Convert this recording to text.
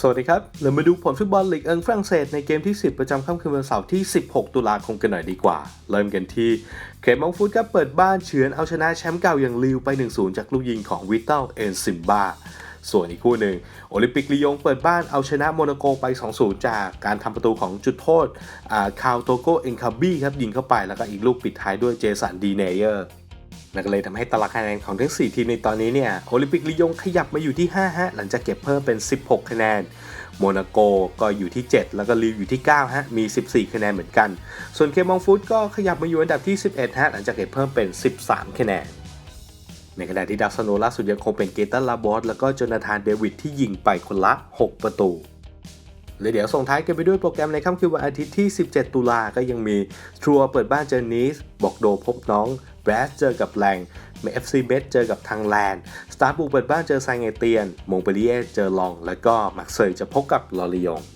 สวัสดีครับ เรามาดูผลฟุตบอลลีกเอิงฝรั่งเศสในเกมที่ 10 ประจำค่ำคืนวันเสาร์ที่ 16 ตุลาคมกันหน่อยดีกว่า เริ่มกันที่เคมองฟุตครับเปิดบ้านเฉือนเอาชนะแชมป์เก่าอย่างลิวไป 1-0 จากลูกยิงของวิตเตลเอนซิมบาส่วนอีกคู่หนึ่งโอลิมปิกลียงเปิดบ้านเอาชนะโมนาโกไป 2-0 จากการทำประตูของจุดโทษคาวโตโกเอ็นคาบี้ครับยิงเข้าไปแล้วก็อีกลูกปิดท้ายด้วยเจสันดีเนเยอร์ นั่นก็เลยทำให้ตารางคะแนนของทั้ง 4 ทีมในตอนนี้เนี่ยโอลิมปิกลียงขยับมาอยู่ที่ 5 ฮะ หลังจากเก็บเพิ่มเป็น 16 คะแนนโมนาโกก็อยู่ที่ 7 แล้วก็ลีวอยู่ที่ 9 ฮะ มี 14 คะแนนเหมือนกัน ส่วนเคมองฟุตก็ขยับมาอยู่อันดับที่ 11 ฮะ หลังจากเก็บเพิ่มเป็น 13 คะแนน ในขณะที่ดาวซันโนล่าสุดยังคงเป็นเกตันลาบอสแล้วก็โจนาธานเดวิดที่ยิงไปคนละ 6 ประตูเลยเดี๋ยวส่งท้ายกันไปด้วยโปรแกรมในค่ำคืนวันอาทิตย์ที่ 17 ตุลาก็ยังมีทรัวเปิดบ้านเจอนีสบอกโดพบน้อง แบสเจอกับแรงเอฟซีเบสเจอกับทางแลนด์สตาร์บุกเปิดบ้านเจอไซงเงเตียนมงเปรีเยเจอลอง แล้วก็มักเซยจะพบกับลอริยง